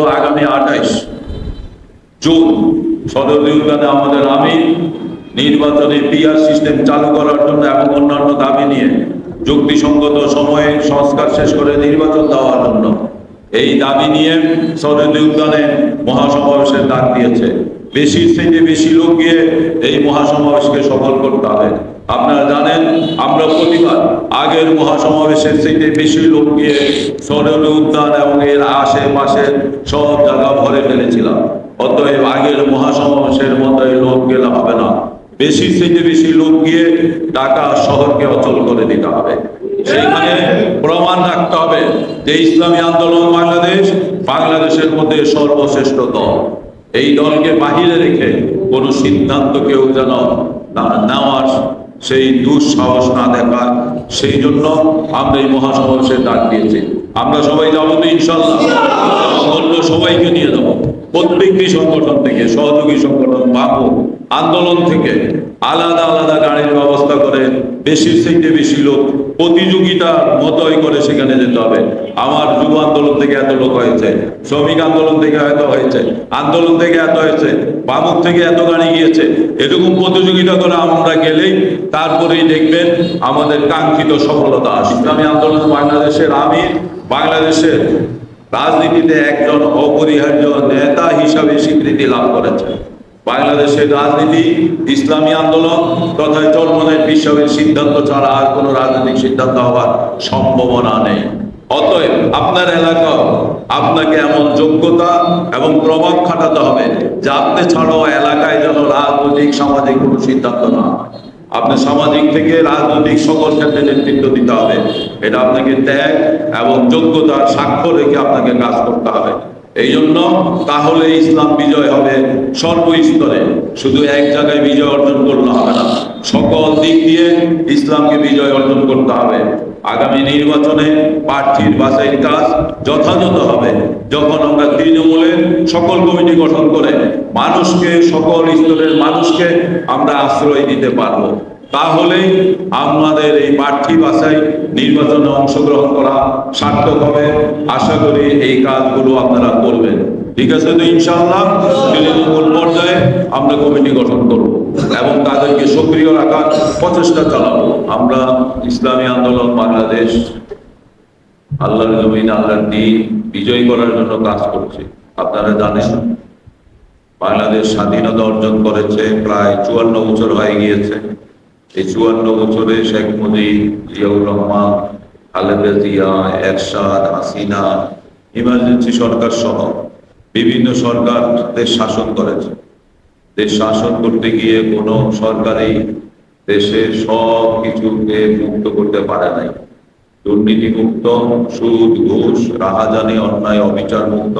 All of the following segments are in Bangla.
হলো আগামী আঠাইশ জুন সদরী উদ্যানে আমাদের আমি নির্বাচনে পিআর সিস্টেম চালু করার জন্য এবং অন্যান্য দাবি নিয়ে যুক্তিসঙ্গত সময়ে সংস্কার শেষ করে নির্বাচন দেওয়ার জন্য এই দাবি নিয়ে সদরী উদ্যানে মহাসমাবেশের ডাক দিয়েছে। বেশি থেকে বেশি লোক গিয়ে এই মহাসমাবেশকে সফল করতে হবে। আপনারা জানেন, আমরা প্রতিবার আগের মহাসমাবেশের থেকে বেশি লোক গিয়ে সরল উদ্যান এবং এর আশেপাশে সব জায়গা ভরে ফেলেছিলাম। অতএব আগের মহাসমাবেশের মতো এই লোক গেলে হবে না। বেশি থেকে বেশি লোক গিয়ে ঢাকা শহরকে অচল করে দিতে হবে। সেইখানে প্রমাণ রাখতে হবে যে ইসলামী আন্দোলন বাংলাদেশ, বাংলাদেশের মধ্যে সর্বশ্রেষ্ঠ দল। এই দলকে বাহিরে রেখে কোনো সিদ্ধান্ত কেউ যেন নেওয়ার সেই দুঃসাহস না দেখায় সেই জন্য আমরা এই মহাসমাবেশের ডাক দিয়েছি। আমরা সবাই যাব তো ইনশাল্লাহ। অন্য সবাইকে নিয়ে যাব। প্রত্যেকটি সংগঠন থেকে, সহযোগী সংগঠন, বাবু, আন্দোলন থেকে আলাদা আলাদা গাড়ির ব্যবস্থা করে, বেশি থেকে বেশি লোক প্রতিযোগিতার মতোই করে সেখানে যেতে হবে। আমার যুব আন্দোলন থেকে এত লোক হয়েছে, শ্রমিক আন্দোলন থেকে এত হয়েছে, আন্দোলন থেকে এত হয়েছে বামুক থেকে এত গাড়ি গিয়েছে, এরকম প্রতিযোগিতা করে আমরা গেলেই তারপরেই দেখবেন আমাদের কাঙ্ক্ষিত সফলতা ইসলামী আন্দোলন বাংলাদেশের আমি বাংলাদেশের রাজনীতিতে একজন অপরিহার্য নেতা হিসাবে স্বীকৃতি লাভ করেছেন। বাংলাদেশের রাজনীতি, ইসলামী আন্দোলন তথা চরমনের বিশ্বের সিদ্ধান্ত ছাড়া আর কোনো রাজনৈতিক সিদ্ধান্ত হওয়ার সম্ভাবনা নেই। অতএব আপনার এলাকা, আপনাকে এমন যোগ্যতা এবং প্রভাব খাটাতে হবে যে আপনি ছাড়াও এলাকায় যেন রাজনৈতিক, সামাজিক কোনো সিদ্ধান্ত না আপনি সামাজিক থেকে রাজনৈতিক সকল ক্ষেত্রে নেতৃত্ব দিতে হবে। এটা আপনাকে ত্যাগ এবং যোগ্যতার স্বাক্ষর রেখে আপনাকে কাজ করতে হবে। এই জন্য তাহলে ইসলাম বিজয় হবে সর্বস্তরে। শুধু এক জায়গায় বিজয় অর্জন করলে হবে না। সকল দিক দিয়ে ইসলামকে বিজয় অর্জন করতে হবে। আগামী নির্বাচনে প্রার্থীর বাছাইয়ের কাজ যথাযথ হবে। যখন আমরা তৃণমূলের সকল কমিটি গঠন করে মানুষকে, সকল স্তরের মানুষকে আমরা আশ্রয় দিতে পারব। তাহলেই আমাদের এই প্রার্থী বাছাই নির্বাচনে অংশগ্রহণ করা সার্থক হবে। আশা করি এই কাজগুলো আপনারা করবেন। ঠিক আছে তো ইনশাআল্লাহ? তৃণমূল পর্যায়ে আমরা কমিটি গঠন করব এবং তাদেরকে সক্রিয় রাখার প্রচেষ্টা চালাবো। আমরা ইসলামী আন্দোলন, বাংলাদেশ, আল্লাহর জমিন, আল্লাহর দিন বিজয় করার জন্য কাজ করছে। আপনারা জানেন, বাংলাদেশ স্বাধীনতা অর্জন করেছে, প্রায় চুয়ান্ন বছর হয়ে গিয়েছে। এই চুয়ান্ন বছরে শেখ মুজিব, জিয়াউর রহমান, খালেদা জিয়া, এরশাদ, হাসিনা, ইমার্জেন্সি সরকার সহ বিভিন্ন সরকার দেশ শাসন করেছে। দেশ শাসন করতে গিয়ে কোনো সরকারই দেশের সব কিছুকে মুক্ত করতে পারে নাই। দুর্নীতি মুক্ত সুদ, ঘুষ, রাহাজানি, অন্যায় অবিচার মুক্ত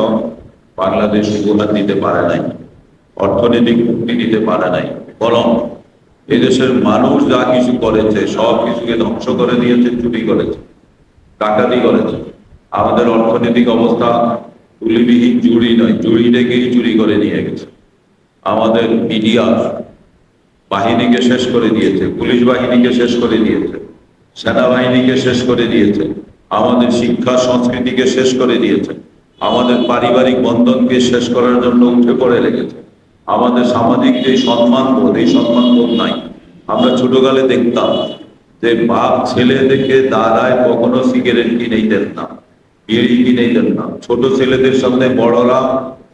বাংলাদেশ উপহার দিতে পারে নাই। অর্থনৈতিক মুক্তি দিতে পারে নাই। বরং এদেশের মানুষ যা কিছু করেছে, সব কিছুকে ধ্বংস করে দিয়েছে, চুরি করেছে, ডাকাতি করেছে। আমাদের অর্থনৈতিক অবস্থা তুলিবিহীন চুরি নয়, চুরি ডেকেই চুরি করে নিয়ে গেছে। আমাদের মিডিয়া বাহিনীকে শেষ করে দিয়েছে, পুলিশ বাহিনীকে শেষ করে দিয়েছে, সেনাবাহিনীকে শেষ করে দিয়েছে, আমাদের শিক্ষা সংস্কৃতিকে শেষ করে দিয়েছে, আমাদের পারিবারিক বন্ধনকে শেষ করার জন্য উঠে পড়ে লেগেছে। আমাদের সামাজিক যে সম্মান বোধ, এই সম্মান বোধ নাই। আমরা ছোটকালে দেখতাম যে বাপ ছেলেদেরকে দাঁড়ায় কখনো সিগারেট কিনে দেন না, বিড়ি কিনে দেন না। ছোট ছেলেদের সামনে বড়রা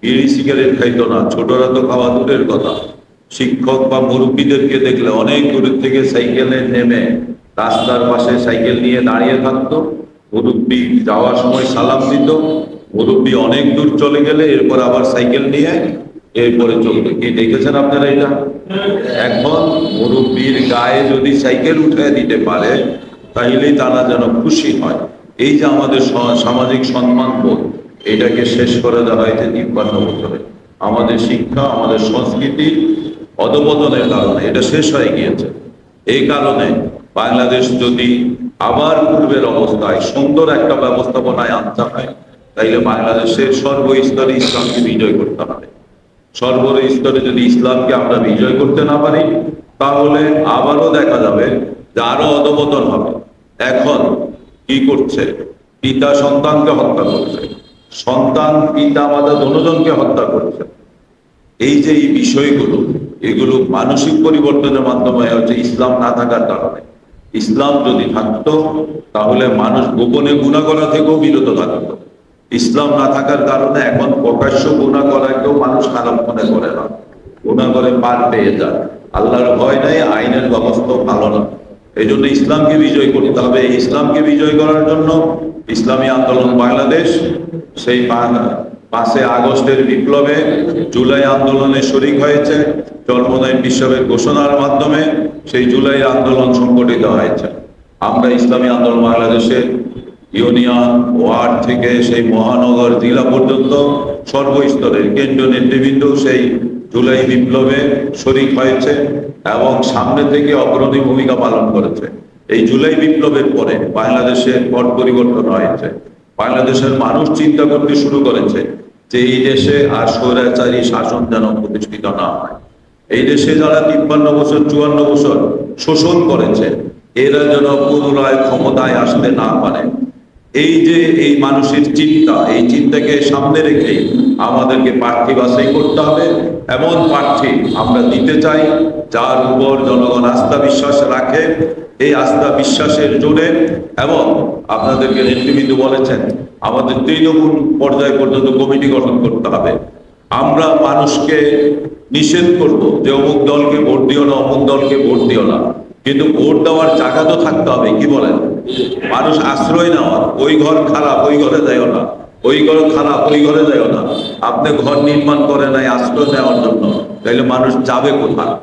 বিড়ি, সিগারেট খাইতো না। ছোটরা তো খাওয়া দূরের কথা। শিক্ষক বা মুরব্বীদেরকে দেখলে অনেক দূরের থেকে সাইকেলে নেমে রাস্তার পাশে সাইকেল নিয়ে দাঁড়িয়ে থাকতো। মুরব্বী যাওয়ার সময় সালাম দিত। মুরব্বী অনেক দূর চলে গেলে এরপর আবার সাইকেল নিয়ে এরপরে চলতো কি দেখেছেন আপনারা এটা? এখন মুরব্বীর গায়ে যদি সাইকেল উঠে দিতে পারে তাহলেই তারা যেন খুশি হয়। এই যে আমাদের সামাজিক সম্মান বোধ, এটাকে শেষ করে দেওয়া হয়েছে তিপ্পান্ন বছরে। আমাদের শিক্ষা, আমাদের সংস্কৃতি অধপতনের কারণে এটা শেষ হয়ে গিয়েছে। এই কারণে বাংলাদেশ যদি আবার পূর্বের অবস্থায় সুন্দর একটা ব্যবস্থাপনায় আনতে হয়, তাইলে বাংলাদেশের সর্বস্তরে ইসলামকে বিজয় করতে হবে। সর্বস্তরে যদি ইসলামকে আমরা বিজয় করতে না পারি, তাহলে আবারও দেখা যাবে যে আরও অধপতন হবে। এখন কি করছে? পিতা সন্তানকে হত্যা করছে। সন্তান, পিতা, মাতা দুজনকে হত্যা করছে। এই যে এই বিষয়গুলো, এগুলো মানসিক পরিবর্তনের মাধ্যমে হচ্ছে ইসলাম না থাকার কারণে। ইসলাম যদি থাকতো, তাহলে মানুষ গোপনে গুণা করা থেকেও বিরত থাকতো। ইসলাম না থাকার কারণে এখন প্রকাশ্য গুণা করাকেও মানুষ খারাপ মনে করে না। গুণা করে পার পেয়ে যায় আল্লাহর ভয় নাই, আইনের ব্যবস্থা ভালো না। এই জন্য ইসলামকে বিজয় করতে হবে। ইসলামকে বিজয় করার জন্য ইসলামী আন্দোলন বাংলাদেশ সেই পাঁচে আগস্টের বিপ্লবে জুলাই আন্দোলনে শরিক হয়েছে। জন্মদায় বিশ্বের ঘোষণার মাধ্যমে সেই জুলাই আন্দোলন সংগঠিত হয়েছে। আমরা ইসলামী আন্দোলন বাংলাদেশের ইউনিয়ন ওয়ার্ড থেকে সেই মহানগর জেলা পর্যন্ত সর্বস্তরের কেন্দ্রীয় নেতৃবৃন্দ সেই জুলাই বিপ্লবে শরিক হয়েছে এবং সামনে থেকে অগ্রণী ভূমিকা পালন করেছে। এই জুলাই বিপ্লবের পরে বাংলাদেশের পট পরিবর্তন হয়েছে। বাংলাদেশের মানুষ চিন্তা করতে শুরু করেছে যে এই দেশে আর স্বৈরাচারী শাসন যেন প্রতিষ্ঠিত না হয়। এই দেশে যারা তিপ্পান্ন বছর, চুয়ান্ন বছর শোষণ করেছে, এরা যেন পুনরায় ক্ষমতায় আসতে না পারে। এই যে এই মানুষের চিন্তা, এই চিন্তাকে সামনে রেখে আমাদেরকে প্রার্থী বাছাই করতে হবে। এমন প্রার্থী আমরা দিতে চাই, যার উপর জনগণ আস্থা বিশ্বাস রাখে। এই আস্থা বিশ্বাসের জোরে এবং আপনাদেরকে নেতৃবৃন্দ বলেছেন, আমাদের তৃণমূল পর্যায় পর্যন্ত কমিটি গঠন করতে হবে। আমরা মানুষকে নিষেধ করব যে অমুক দলকে ভোট দিও না, অমুক দলকে ভোট দিও না। কিন্তু ভোট দেওয়ার জায়গা তো থাকতে হবে, কি বলেন? মানুষ আশ্রয় নেওয়ার, ওই ঘর খারাপ, ওই ঘরে যাইও না। ওই ঘর খারাপ, ওই ঘরে যাইও না। আপনি ঘর নির্মাণ করে নাই, আশ্রয় নেওয়ার জন্য। তাইলে মানুষ যাবে কোথায়?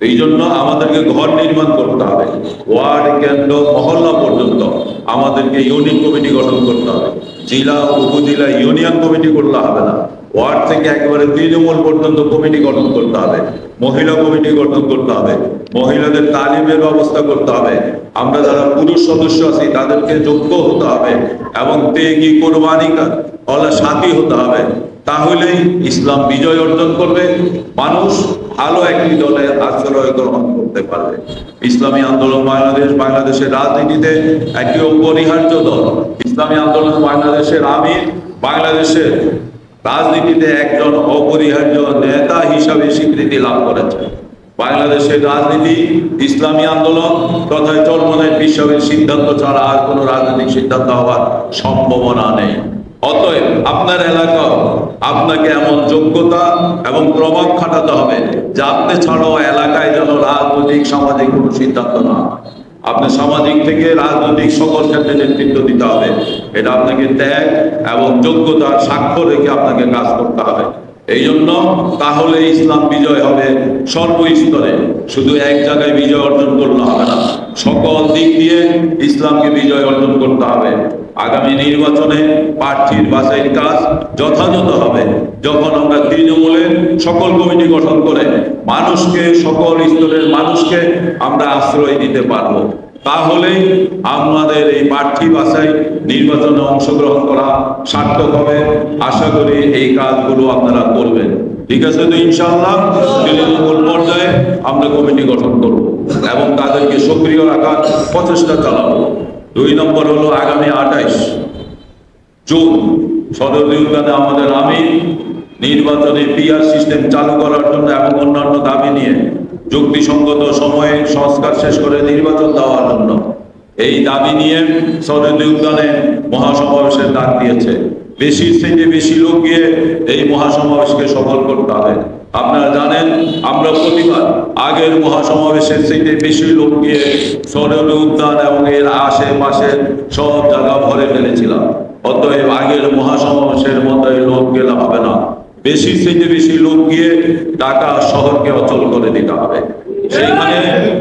এই জন্য আমাদেরকে ঘর নির্মাণ করতে হবে। ওয়ার্ড, কেন্দ্র, মহল্লা পর্যন্ত আমাদেরকে ইউনিট কমিটি গঠন করতে হবে। জেলা, উপজেলা, ইউনিয়ন কমিটি করলে হবে না। ওয়ার্ড থেকে একেবারে তৃণমূল পর্যন্ত কমিটি গঠন করতে হবে। মহিলা কমিটি গঠন করতে হবে। মহিলাদের তালিমের ব্যবস্থা করতে হবে। আমরা যারা পুরুষ সদস্য আছি, তাদেরকে যোগ্য হতে হবে এবং তেগি কোরবানি ওলা সাথী হতে হবে। তাহলেই ইসলাম বিজয় অর্জন করবে। মানুষ ভালো একটি দলে আশ্রয় গ্রহণ করতে পারবে। ইসলামী আন্দোলন বাংলাদেশ, বাংলাদেশের রাজনীতিতে একটি অপরিহার্য দল। ইসলামী আন্দোলন বাংলাদেশের আমির, বাংলাদেশের রাজনীতিতে একজন অপরিহার্য নেতা হিসাবে স্বীকৃতি লাভ করেছে বাংলাদেশের রাজনীতি, ইসলামী আন্দোলন তথা চরমনের বিশ্বের সিদ্ধান্ত ছাড়া আর কোনো রাজনৈতিক সিদ্ধান্ত হওয়ার সম্ভাবনা নেই। অতএব আপনার এলাকা, আপনাকে এমন যোগ্যতা এবং প্রভাব খাটাতে হবে যে আপনি ছাড়াও এলাকায় যেন রাজনৈতিক, সামাজিক কোনো সিদ্ধান্ত না হয়। আপনি সামাজিক থেকে রাজনৈতিক সকল ক্ষেত্রে নেতৃত্ব দিতে হবে। এটা আপনাকে ত্যাগ এবং যোগ্যতার স্বাক্ষর রেখে আপনাকে কাজ করতে হবে। এই জন্য তাহলে ইসলাম বিজয় হবে সর্বস্তরে। শুধু এক জায়গায় বিজয় অর্জন করতে হবে না, সকল দিক দিয়ে ইসলামকে বিজয় অর্জন করতে হবে। আগামী নির্বাচনে প্রার্থীর বাছাইয়ের কাজ যথাযথ হবে। যখন আমরা তৃণমূলের সকল কমিটি গঠন করে মানুষকে, সকল স্তরের মানুষকে আমরা আশ্রয় দিতে পারব তাহলেই আমাদের এই প্রার্থী বাছাই নির্বাচনে অংশগ্রহণ করা সার্থক হবে। আশা করি এই কাজগুলো আপনারা করবেন। ঠিক আছে তো ইনশাআল্লাহ? তৃণমূল পর্যায়ে আমরা কমিটি গঠন করব এবং তাদেরকে সক্রিয় রাখার প্রচেষ্টা চালাবো। দুই নম্বর হলো আগামী আঠাইশ জুন সদর উদ্যানে আমাদের আমি নির্বাচনে পিআর সিস্টেম চালু করার জন্য এবং অন্যান্য দাবি নিয়ে যুক্তিসঙ্গত সময়ে সংস্কার শেষ করে নির্বাচন দেওয়ার জন্য এই দাবি নিয়ে সদর উদ্যানে মহাসমাবেশের ডাক দিয়েছে। বেশি থেকে বেশি লোক গিয়ে এই মহাসমাবেশকে সফল করতে হবে। আপনারা জানেন, আমরা প্রতিবার আগের মহাসমাবেশের থেকে বেশি লোক গিয়ে সরল উদ্যান এবং এর আশেপাশে সব জায়গা ভরে ফেলেছিলাম। অতএব আগের মহাসমাবেশের মতো এই লোক গেলে হবে না। বেশি থেকে বেশি লোক গিয়ে ঢাকা শহরকে অচল করে দিতে হবে। সেইখানে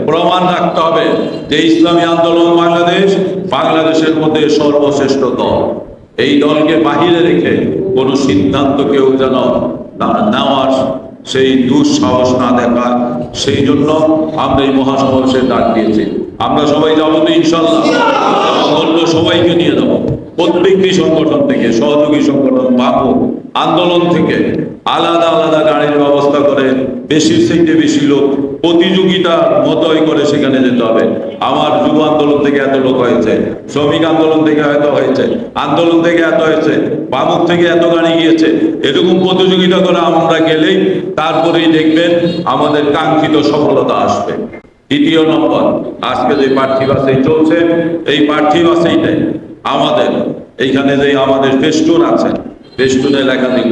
প্রমাণ রাখতে হবে যে ইসলামী আন্দোলন বাংলাদেশ, বাংলাদেশের মধ্যে সর্বশ্রেষ্ঠ দল। এই দলকে বাহিরে রেখে কোনো সিদ্ধান্ত কেউ যেন নেওয়ার সেই দুঃসাহস না দেখায় সেই জন্য আমরা এই মহাসমাবেশের ডাক দিয়েছি। আমরা সবাই যাব তো ইনশাল্লাহ। সবাইকে নিয়ে যাব। প্রত্যেকটি সংগঠন থেকে, সহযোগী সংগঠন বাবু আন্দোলন থেকে আলাদা আলাদা গাড়ির ব্যবস্থা করে বেশির থেকে বেশি লোক প্রতিযোগিতা মতোই করে সেখানে যেতে হবে। আমার যুব আন্দোলন থেকে এত লোক হয়েছে, শ্রমিক আন্দোলন থেকে এত হয়েছে, আন্দোলন থেকে এত হয়েছে বামুক থেকে এত গাড়ি গিয়েছে, এরকম প্রতিযোগিতা করে আমরা গেলেই তারপরেই দেখবেন আমাদের কাঙ্ক্ষিত সফলতা আসবে। দ্বিতীয় নম্বর, আজকে যে প্রার্থী বাসেই চলছে, এই প্রার্থী বাসেইটাই আমাদের, এইখানে যে আমাদের ফেস্টুন আছে ফেস্টুনে লেখা দিব।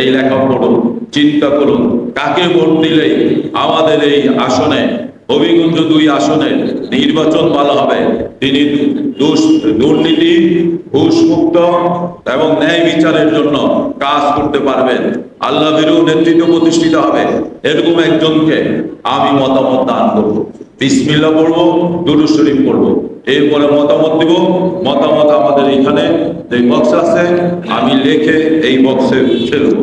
এই লেখা পড়ুন, চিন্তা করুন, কাকে ভোট দিলেই আমাদের এই আসনে, হবিগঞ্জ দুই আসনে নির্বাচন ভালো হবে? তিনি দুর্নীতি ঘুষ মুক্ত এবং ন্যায় বিচারের জন্য কাজ করতে পারবেন। আল্লাহ বিরু নেতৃত্ব প্রতিষ্ঠিত হবে। এরকম একজনকে আমি মতামত দান করব। বিসমিল্লা পড়ব দুরু শরীফ পড়ব। এরপরে মতামত দিব। মতামত আমাদের এখানে যে বক্স আছে, আমি লেখে এই বক্সে ফেলব।